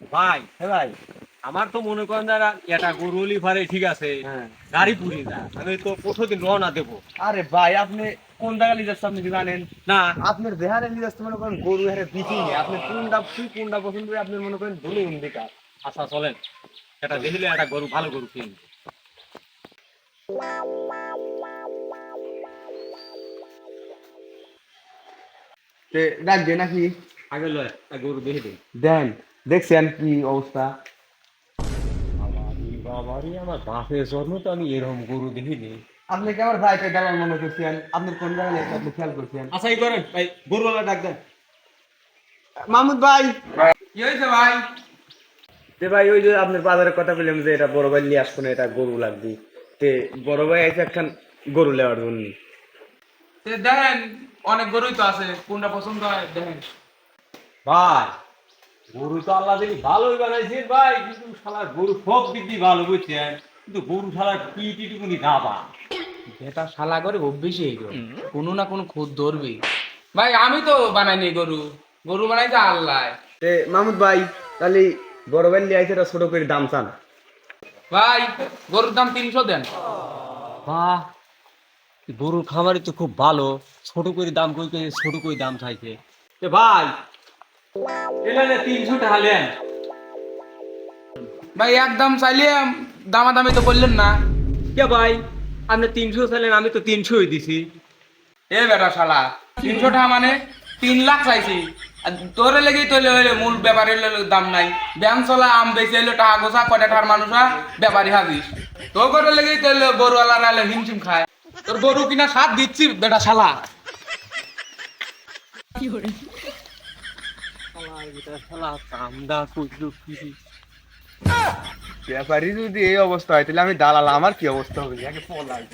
ভাই হ্যাঁ ভাই আমার তো মনে করেন যারা এটা গরু লিভারে ঠিক আছে হ্যাঁ। গাড়ি পুরি না আমি তো প্রতিদিন রওনা দেবো। আরে ভাই আপনি কোন জায়গা নিয়ে যাচ্ছেন আপনি কি জানেন? না। আপনার দেহারে নিয়ে যাচ্ছে মনে করেন গরু হারে বিক্রি নেই। আপনি কোনটা কোনটা পছন্দ করে আপনি মনে করেন ভুলে ইন্ডিকা আচ্ছা চলেন। এটা দেখলে একটা গরু ভালো গরু কিনবো। তে ডাকবে নাকি? আগে লয় গরু দেখে দিন দেন। দেখছেন কি অবস্থা? বাবারি বাবারি আমার বাপের জন্ম তো আমি এরকম গরু দেখিনি। আপনি কেমন ভাইকে দালাল মনে করছেন? আপনি কোন জায়গায় আপনি খেয়াল করছেন? আচ্ছা এই করেন ভাই গরুওয়ালা ডাক দেন। মাহমুদ ভাই। কি হয়েছে ভাই? যে ভাই ওই যে আপনার বাজারের কথা বললাম যে এটা বড় ভাই নিয়ে আসব না এটা গরু লাগবে। তে বড় ভাই আছে একখান গরু নেওয়ার জন্য। তে দেখেন অনেক গরুই তো আছে কোনটা পছন্দ হয় দেখেন ভাই গরু তো আল্লাহ দেখি ভালোই বানাইছে ভাই কিন্তু শালার গরু সব দিক দিয়ে ভালো বুঝছেন? কিন্তু গরু শালার কি টিটুকুনি দাবা এটা শালা করে অভ্যেসই এই গরু। কোনো না কোনো খুদ ধরবি। ভাই আমি তো বানাইনি গরু। গরু বানাইছে আল্লাহ। তে মাহমুদ ভাই তাহলে বড় ভাই নিয়ে আইছে এটা ছোট করে দাম চান। ভাই গরুর দাম তিনশো দেন। বাহ গরুর খামারে তো খুব ভালো। ছোট করে দাম কই কই ছোট করে দাম চাইছে। এ ভাই তিনশো টাকা ভাই একদম চাইলে দামাদামি তো করলেন না। কে ভাই আপনি তিনশো চাইলেন আমি তো তিনশোই দিছি। এ বেটা শালা তিনশো টাকা মানে তিন লাখ চাইছি। আর তোরে লেগেই তো হইলে মূল ব্যাপারের দাম নাই। ব্যাংক চলা আম বেশি হইলে টাকা গোসা কয়টা টাকার মানুষ হয়, ব্যাপারী হাজির। তো করে লেগেই তো হইলে গরুওয়ালা রালে হিমশিম খায়। তোর গরু কিনা সাত দিচ্ছি বেটা শালা। কি ব্যাপারই যদি এই অবস্থা হয় তাহলে আমি দালাল আমার কি অবস্থা হবে? পলাই